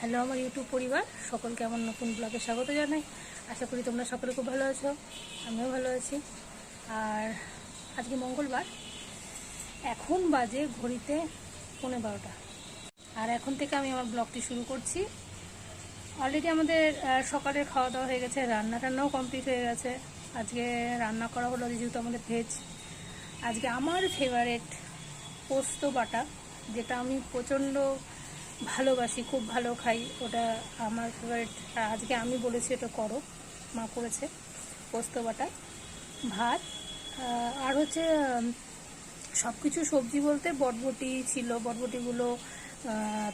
Hello আমার YouTube পরিবার, সকলকে আমার নতুন ব্লগে স্বাগত জানাই। আশা করি তোমরা সকলে খুব ভালো আছো, আমিও ভালো আছি। আর আজকে মঙ্গলবার, এখন বাজে ঘড়িতে পৌনে বারোটা। আর এখন থেকে আমি আমার ব্লগটি শুরু করছি। অলরেডি আমাদের সকালের খাওয়া দাওয়া হয়ে গেছে রান্না টান্নাও কমপ্লিট হয়ে গেছে। আজকে রান্না করা হলো যেহেতু আমাদের ভেজ আজকে আমার ফেভারেট পোস্ত বাটা, যেটা আমি প্রচণ্ড ভালোবাসি, খুব ভালো খাই। ওটা আমার ফেভারিট আজকে আমি বলেছি ওটা করো। মা করেছে পোস্ত বাটা ভাত আর হচ্ছে সব কিছু সবজি বলতে বটবটি ছিল। বটবটিগুলো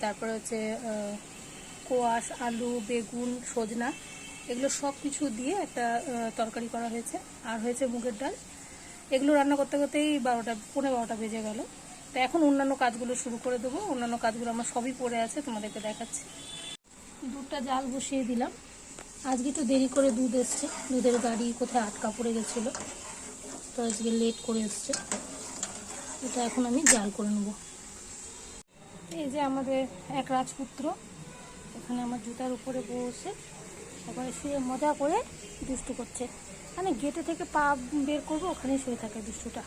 তারপরে হচ্ছে কোয়াশ, আলু, বেগুন, সজনা, এগুলো সব কিছু দিয়ে একটা তরকারি করা হয়েছে। আর হয়েছে মুগের ডাল। এগুলো রান্না করতে করতেই বারোটা পনেরো বারোটা বেজে গেল। তো এখন অন্যান্য কাজগুলো শুরু করে দেবো। অন্যান্য কাজগুলো আমার সবই পড়ে আছে, তোমাদেরকে দেখাচ্ছি। দুধটা জাল বসিয়ে দিলাম। আজকে একটু দেরি করে দুধ এসছে। দুধের গাড়ি কোথায় আটকা পড়ে গেছিল। তো আজকে লেট করে এসছে। এটা এখন আমি জাল করে নেব। এই যে আমাদের এক রাজপুত্র, এখানে আমার জুতার উপরে বসে এবারে শুয়ে মজা করে দুষ্টু করছে। মানে গেটে থেকে পা বের করব, ওখানেই শুয়ে থাকে দুষ্টুটা।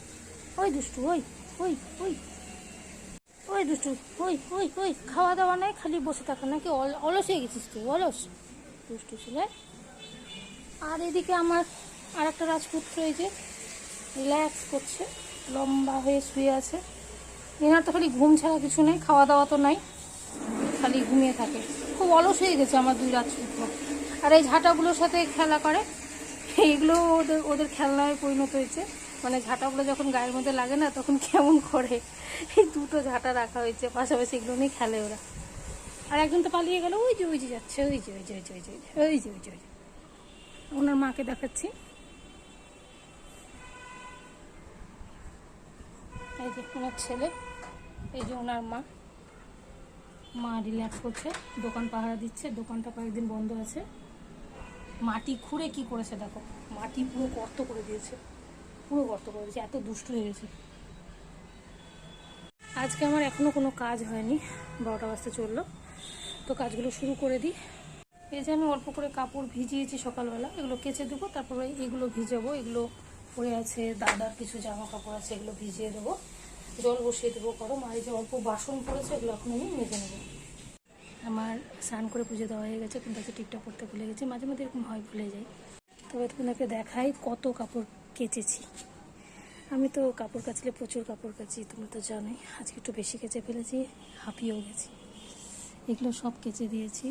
ওই দুষ্টু, ওই ওই ওই। ওই দুষ্টু, ওই ওই ওই খাওয়া দাওয়া নেই, খালি বসে থাকা, নাকি অল- অলস হয়ে গেছিস তুই, অলস? দুষ্টু ছেলে। আর এদিকে আমার আর একটা রাজপুত্র এই যে রিল্যাক্স করছে, লম্বা হয়ে শুয়ে আছে। এনার তো খালি ঘুম ছাড়া কিছু নেই খাওয়া দাওয়া তো নাই, খালি ঘুমিয়ে থাকে। খুব অলস হয়ে গেছে আমার দুই রাজপুত্র। আর এই ঝাঁটাগুলোর সাথে খেলা করে, এইগুলো ওদের ওদের খেলনায় পরিণত হয়েছে। মানে ঝাঁটাগুলো যখন গায়ের মধ্যে লাগে না, তখন কেমন করে? এই দুটো ঝাঁটা রাখা হয়েছে, পাশাপাশি এগুলো নিয়ে খেলে ওরা। আর একজন তো পালিয়ে গেল, ওই যে ওই যে যাচ্ছে, ওই যে ওই যে ওই যে ওই যে ওই যে ওই যে ওই যে। ওনার মাকে দেখাচ্ছি। এই যে ওনার ছেলে, এই যে ওনার মা। মা রিল্যাক্স করছে, দোকান পাহারা দিচ্ছে, দোকানটা কয়েকদিন বন্ধ আছে। মাটি খুঁড়ে কি করেছে দেখো, মাটি পুরো গর্ত করে দিয়েছে। পুরো গর্ত করে দিয়েছে, এত দুষ্ট হয়ে গেছে। আজকে আমার এখনও কোনো কাজ হয়নি, বারোটা বাজতে চলল। তো কাজগুলো শুরু করে দিই। এই যে আমি অল্প করে কাপড় ভিজিয়েছি সকালবেলা, এগুলো কেচে দেবো, তারপরে এগুলো ভিজাবো, এগুলো পরে আছে, দাদার কিছু জামা কাপড় আছে, এগুলো ভিজিয়ে দেবো। জল বসিয়ে দেবো, গরম, আর এই যে অল্প বাসন পড়েছে, এগুলো এখন আমি মেজে নেব। আমার স্নান করে পুজো দেওয়া হয়ে গেছে, কিন্তু আজকে টিকটক করতে ভুলে গেছি, মাঝে মাঝে এরকম হয় ভুলে যাই। তবে তোমাদেরকে দেখাই কত কাপড় কেচেছি। আমি তো কাপড় কাচলে প্রচুর কাপড় কাচি, তোমরা তো জানোই। আজকে একটু বেশি কেচে ফেলেছি, হাঁপিয়েও গেছি। এগুলো সব কেচে দিয়েছি।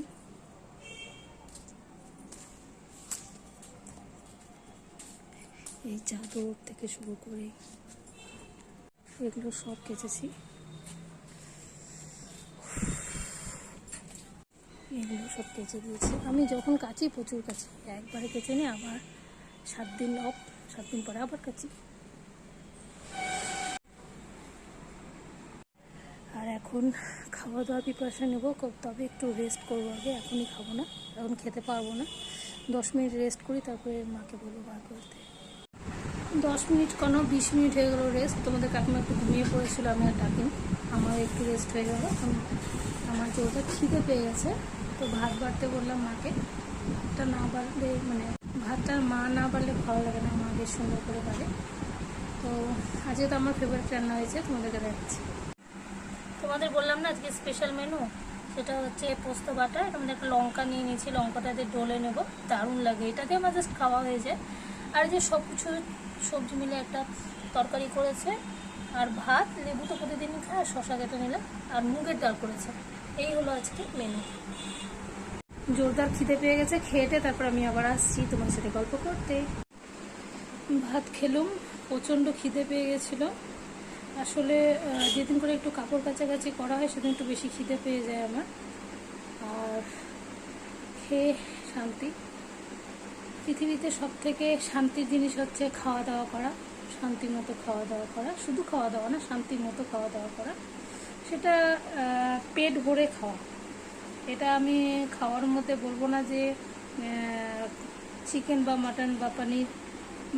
এই চাদর থেকে শুরু করে এগুলো সব কেচেছি। এগুলো সব কেচে দিয়েছি। আমি যখন কাচি, প্রচুর কাচি। একবারে কেচে নিই আবার সাত দিন অফ সাত পরে আবার কাচি আর এখন খাওয়া দাওয়ার প্রিপারেশান নেব তবে একটু রেস্ট করব আগে, এখনই খাব না, এখন খেতে পারব না। দশ মিনিট রেস্ট করি, তারপরে মাকে বলব বার করতে। দশ মিনিট কোনো? বিশ মিনিট হয়ে গেলো রেস্ট তোমাদের কাকিমা একটু ঘুমিয়ে পড়েছিল, আমি আর ডাকিনি। আমার একটু রেস্ট হয়ে গেলো। আমার যে ওটা খিদে পেয়ে গেছে, তো ভাত বাড়তে বললাম মাকে। ভাতটা না বাড়লে মানে ভাতটা মা না পারলে ভালো লাগে না মা বেশ সুন্দর করে বাড়ে তো আজকে তো আমার ফেভারিট রান্না হয়েছে, তোমাদেরকে দেখাচ্ছি। তোমাদের বললাম না আজকে স্পেশাল মেনু সেটা হচ্ছে পোস্ত বাটা, এর মধ্যে একটা লঙ্কা নিয়ে নিয়েছি, লঙ্কাটা দিয়ে ডলে নেব, দারুণ লাগে। এটা দিয়ে আমার জাস্ট খাওয়া হয়ে যায় আর যে সব কিছু সবজি মিলে একটা তরকারি করেছে, আর ভাত, লেবু তো প্রতিদিনই খায়, আর শশা কেটে নিলাম, আর মুগের ডাল করেছে। এই হলো আজকে মেনু জোরদার খিদে পেয়ে গেছে খেয়েটে তারপর আমি আবার আসছি তোমার সাথে গল্প করতে। ভাত খেলুম, প্রচণ্ড খিদে পেয়ে গেছিল। আসলে যেদিন করে একটু কাপড় কাছাকাছি করা হয়, সেদিন একটু বেশি খিদে পেয়ে যায় আমার। আর খেয়ে শান্তি। পৃথিবীতে সব থেকে শান্তির জিনিস হচ্ছে খাওয়া দাওয়া করা, শান্তির মতো খাওয়া দাওয়া করা। শুধু খাওয়া দাওয়া না, শান্তির মতো খাওয়া দাওয়া করা। সেটা পেট ভরে খাওয়া। এটা আমি খাওয়ার মধ্যে বলব না যে চিকেন বা মাটন বা পনির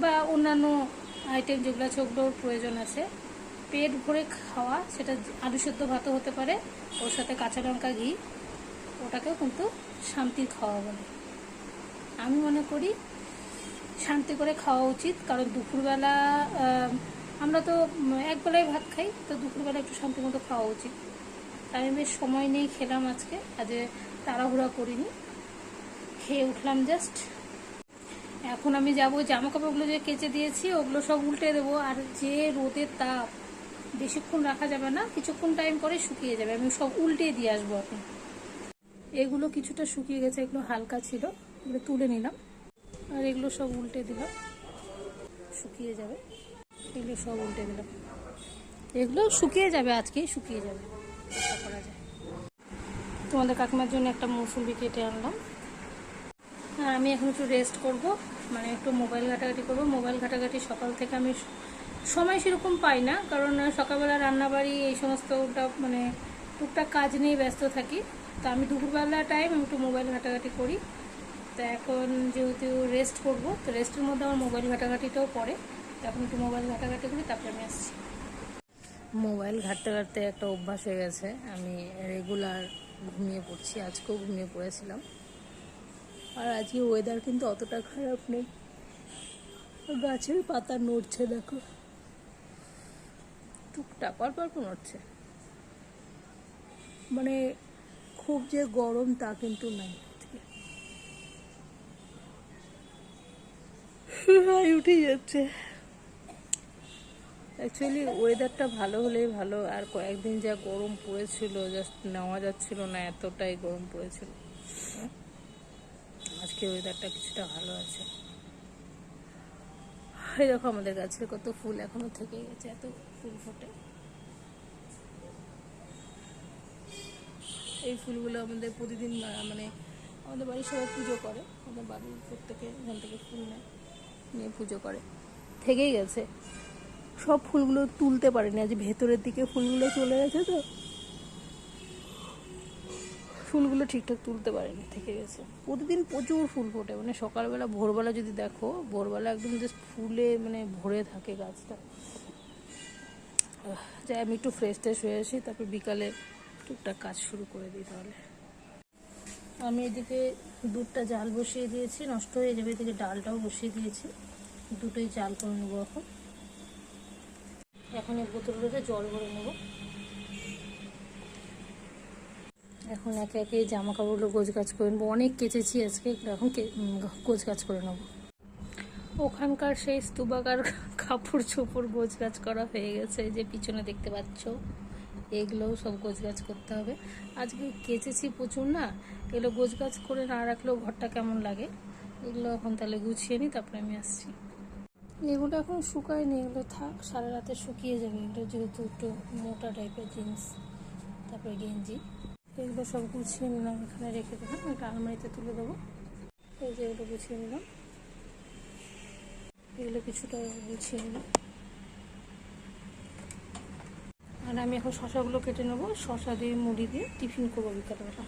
বা অন্যান্য আইটেম যেগুলো ওগুলোর প্রয়োজন আছে। পেট ভরে খাওয়া, সেটা আলু সেদ্ধ ভাতও হতে পারে, ওর সাথে কাঁচা লঙ্কা ঘি, ওটাকেও কিন্তু শান্তির খাওয়া বলে। আমি মনে করি শান্তি করে খাওয়া উচিত, কারণ দুপুরবেলা আমরা তো একবেলায় ভাত খাই, তো দুপুরবেলা একটু শান্তি মতো খাওয়া উচিত। আমি বেশ সময় নিয়েই খেলাম আজকে আজকে তাড়াহুড়া করিনি। খেয়ে উঠলাম জাস্ট এখন আমি যাব জামা কাপড়গুলো যে কেচে দিয়েছি, ওগুলো সব উল্টে দেবো, আর যে রোদের তাপ, বেশিক্ষণ রাখা যাবে না, কিছুক্ষণ টাইম পরে শুকিয়ে যাবে। আমি সব উল্টে দিয়ে আসব এখন। এগুলো কিছুটা শুকিয়ে গেছে, এগুলো হালকা ছিল, এগুলো তুলে নিলাম। আর এগুলো সব উল্টে দিলাম। শুকিয়ে যাবে। এগুলো সব উল্টে দিলাম। এগুলো শুকিয়ে যাবে, আজকেই শুকিয়ে যাবে। তোমাদের কাকিমার জন্য একটা মৌসুমি কেটে আনলাম। আর আমি এখন একটু রেস্ট করব। মানে একটু মোবাইল ঘাটাঘাটি করব। মোবাইল ঘাটাঘাটি সকাল থেকে আমি সময় সেরকম পাই না। কারণ সকালবেলা রান্নাবাড়ি এই সমস্ত ওটা মানে টুকটাক কাজ নিয়ে ব্যস্ত থাকি। তো আমি দুপুরবেলা টাইম আমি একটু মোবাইল ঘাটাঘাটি করি। তো এখন যেহেতু রেস্ট করব, তো রেস্টের মধ্যে আমার মোবাইল ঘাটাঘাটিটাও পড়ে। তো এখন একটু মোবাইল ঘাটাঘাটি করি, তারপরে আমি আসছি। মোবাইল ঘাটতে ঘাটতে একটা অভ্যাস হয়ে গেছে। আমি রেগুলার ঘুমিয়ে পড়ছি, আজকেও ঘুমিয়ে পড়েছিলাম। আর আজকে ওয়েদার কিন্তু অতটা খারাপ নেই। গাছের পাতা নড়ছে, দেখো। টুকটাক, অল্প অল্প নড়ছে। মানে খুব যে গরম তা কিন্তু নাই। উঠে যাচ্ছে। অ্যাকচুয়ালি ওয়েদারটা ভালো হলেই ভালো। আর কয়েকদিন যা গরম পড়েছিল জাস্ট নেওয়া যাচ্ছিল না, এতটাই গরম পড়েছিল। আজকে ওয়েদারটা কিছুটা ভালো আছে। এই দেখো আমাদের গাছের কত ফুল এখনও থেকে গেছে, এত ফুল ফোটে। এই ফুলগুলো আমাদের প্রতিদিন মানে আমাদের বাড়ির সবাই পুজো করে। আমাদের বাড়ির প্রত্যেকে এখান থেকে ফুল নেয়, নিয়ে পুজো করে। থেকেই গেছে। সব ফুলগুলো তুলতে পারেনি। আজ ভেতরের দিকে ফুলগুলো চলে গেছে তো। ফুলগুলো ঠিকঠাক তুলতে পারেনি, থেকে গেছে। প্রতিদিন প্রচুর ফুল ফোটে মানে সকালবেলা, ভোরবেলা যদি দেখো, ভোরবেলা একদম জাস্ট ফুলে মানে ভরে থাকে গাছটা। যাই, আমি একটু ফ্রেশ ট্রেশ হয়ে আসি, তারপর বিকালে টুকটাক কাজ শুরু করে দিই তাহলে। আমি এদিকে দুধটা জাল বসিয়ে দিয়েছি, নষ্ট হয়ে যাবে, এদিকে ডালটাও বসিয়ে দিয়েছি। দুটোই জাল করে নেব এখন। এখন এই বোতলটাতে জল ভরে নেব। এখন একে একে জামা কাপড়গুলো গোছ গাছ করে নেব। অনেক কেচেছি আজকে এখন গোছ গাছ করে নেব। ওখানকার সেই স্তূপাকার কাপড় চোপড় গোছ গাছ করা হয়ে গেছে। যে পিছনে দেখতে পাচ্ছ, এগুলোও সব গোছ গাছ করতে হবে। আজকে কেচেছি প্রচুর না, এগুলো গোছ গাছ করে না রাখলেও ঘরটা কেমন লাগে? এগুলো এখন তাহলে গুছিয়ে নিই তারপরে আমি আসছি। এগুলো এখন শুকায়নি, এগুলো থাক, সারা রাতে শুকিয়ে যাবে। এগুলো যেহেতু একটু মোটা টাইপের জিন্স, তারপরে গেঞ্জি। এগুলো সব গুছিয়ে নিলাম, এখানে রেখে দিলাম একটা আলমারিতে তুলে দেবো। এই যে এগুলো গুছিয়ে নিলাম। এগুলো কিছুটা গুছিয়ে নিলাম। আর আমি এখন শশাগুলো কেটে নেব, শশা দিয়ে মুড়ি দিয়ে টিফিন করব বিকালবেলা।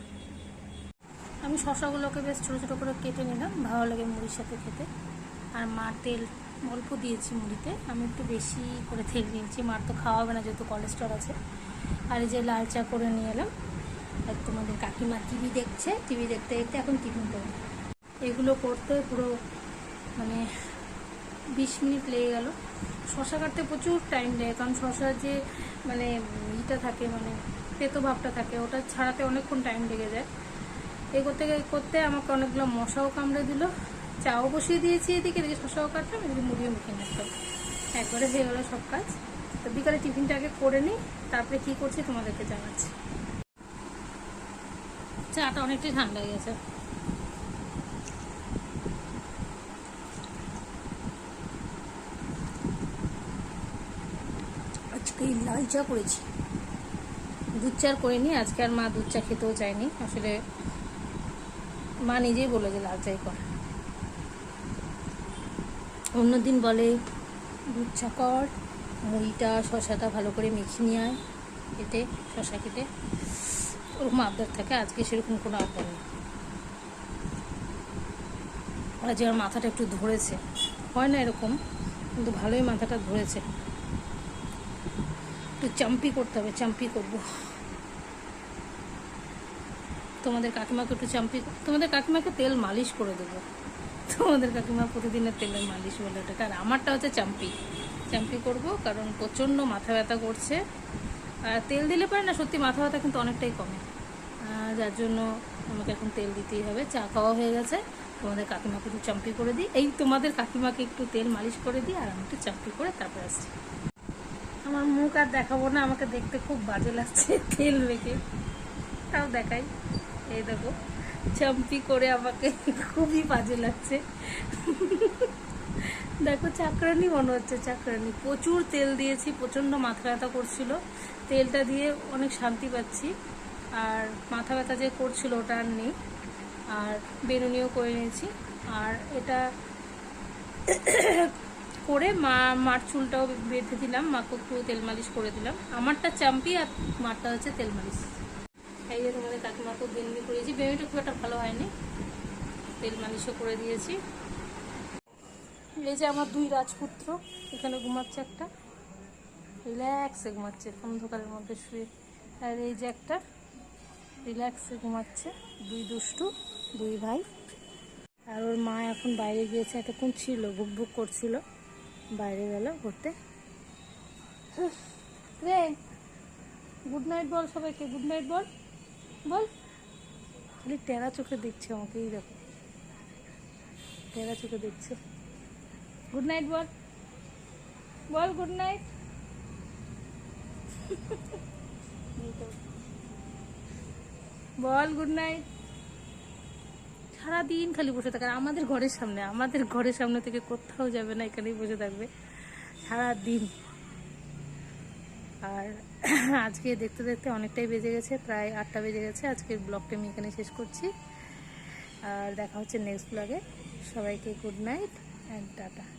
আমি শশাগুলোকে বেশ ছোটো ছোটো করে কেটে নিলাম, ভালো লাগে মুড়ির সাথে খেতে। আর মা তেল অল্প দিয়েছি মুড়িতে। আমি একটু বেশি করে তেল দিয়েছি মার তো খাওয়া হবে না, যেহেতু কোলেস্ট্রল আছে। আর এই যে লাল চা করে নিয়ে এলাম। আর তোমাদের কাকিমা টিভি দেখছে। টিভি দেখতে দেখতে এখন টিফিন করবে। এগুলো করতে পুরো মানে বিশ মিনিট লেগে গেল। শশা কাটতে প্রচুর টাইম লাগে কারণ শশার যে মানে ইটা থাকে মানে তেতো ভাবটা থাকে, ওটা ছাড়াতে অনেকক্ষণ টাইম লেগে যায়। এই করতে করতে আমাকে অনেকগুলো মশাও কামড়ে দিল। চাও বসিয়ে দিয়েছি এদিকে এদিকে শশাও কাটলাম এদিকে মুড়িও মেখে নিতাম একবারে হয়ে গেলো সব কাজ। তো বিকালে টিফিনটা আগে করে নিই, তারপরে কি করছি তোমাদেরকে জানাচ্ছি। চাটা অনেকটাই ঠান্ডা হয়ে গেছে। আজকে লাল চা করেছি। দুধ চা করিনি, আজকে আর মা দুধ চা খেতেও চায়নি। আসলে মা নিজেই বলে যে লাল চাই কর। অন্যদিন বলে, দুধ চা কর মুড়িটা শশাটা ভালো করে মেখে নিয়ে আয় কেটে শশা কেটে ওরকম আবদার থাকে, আজকে সেরকম কোনো আবদার নেই। আজকে আমার মাথাটা একটু ধরেছে। হয় না এরকম, কিন্তু ভালোই মাথাটা ধরেছে। একটু চাম্পি করতে হবে, চাম্পি করব। তোমাদের কাকিমাকে একটু চাম্পি, তোমাদের কাকিমাকে তেল মালিশ করে দেবো। তোমাদের কাকিমা প্রতিদিনের তেলের মালিশ বলে ওটাকে। আর আমারটা হচ্ছে চাম্পি। চাম্পি করব কারণ প্রচণ্ড মাথা ব্যথা করছে। আর তেল দিলে পারে না, সত্যি মাথা ব্যথা কিন্তু অনেকটাই কমে। যার জন্য আমাকে এখন তেল দিতেই হবে। চা খাওয়া হয়ে গেছে। তোমাদের কাকিমাকে একটু চাম্পি করে দিই। এই তোমাদের কাকিমাকে একটু তেল মালিশ করে দিই আর আমি একটু চাম্পি করে তারপর আসছি। আমার মুখ আর দেখাবো না, আমাকে দেখতে খুব বাজে লাগছে তেল মেখে তাও দেখাই। এই দেখো। চাম্পি করে আমাকে খুবই বাজে লাগছে। দেখো, চাকরানি মনে হচ্ছে, চাকরানি। প্রচুর তেল দিয়েছি, প্রচণ্ড মাথা ব্যথা করছিল। তেলটা দিয়ে অনেক শান্তি পাচ্ছি। আর মাথা ব্যথা যে করছিল, ওটা আর নেই। আর বেনুনিও করে নিয়েছি। আর এটা করে মা, মার চুলটাও বেঁধে দিলাম। মাকে একটু তেল মালিশ করে দিলাম। আমারটা চাম্পি আর মারটা হচ্ছে তেল মালিশ। কাকিমাকেও বেনুনি করেছি। বেনুনিটা খুব একটা ভালো হয়নি। তেল মালিশও করে দিয়েছি। এই যে আমার দুই রাজপুত্র, এখানে ঘুমাচ্ছে একটা। রিল্যাক্সে ঘুমাচ্ছে, অন্ধকারের মধ্যে শুয়ে। আর এই যে একটা, রিল্যাক্সে ঘুমাচ্ছে। দুই দুষ্টু, দুই ভাই। আর ওর মা এখন বাইরে গিয়েছে, এতক্ষণ ছিল বুক বুক করছিল। বাইরে গেল ঘুরতে। রে, গুড নাইট বল সবাইকে, গুড নাইট বল। বল। খালি টেরা চোখে দেখছে আমাকে এই দেখো। টেরা চোখে দেখছে। গুড নাইট বল। বল গুড নাইট বল গুড নাইট সারাদিন খালি বসে থাকে। আমাদের ঘরের সামনে, আমাদের ঘরের সামনে থেকে কোথাও যাবে না, এখানেই বসে থাকবে। সারাদিন। আর আজকে দেখতে দেখতে অনেকটাই বেজে গেছে, প্রায় আটটা বেজে গেছে। আজকের ব্লগটা আমি এখানে শেষ করছি। আর দেখা হচ্ছে নেক্সট ব্লগে সবাইকে গুড নাইট অ্যান্ড টাটা।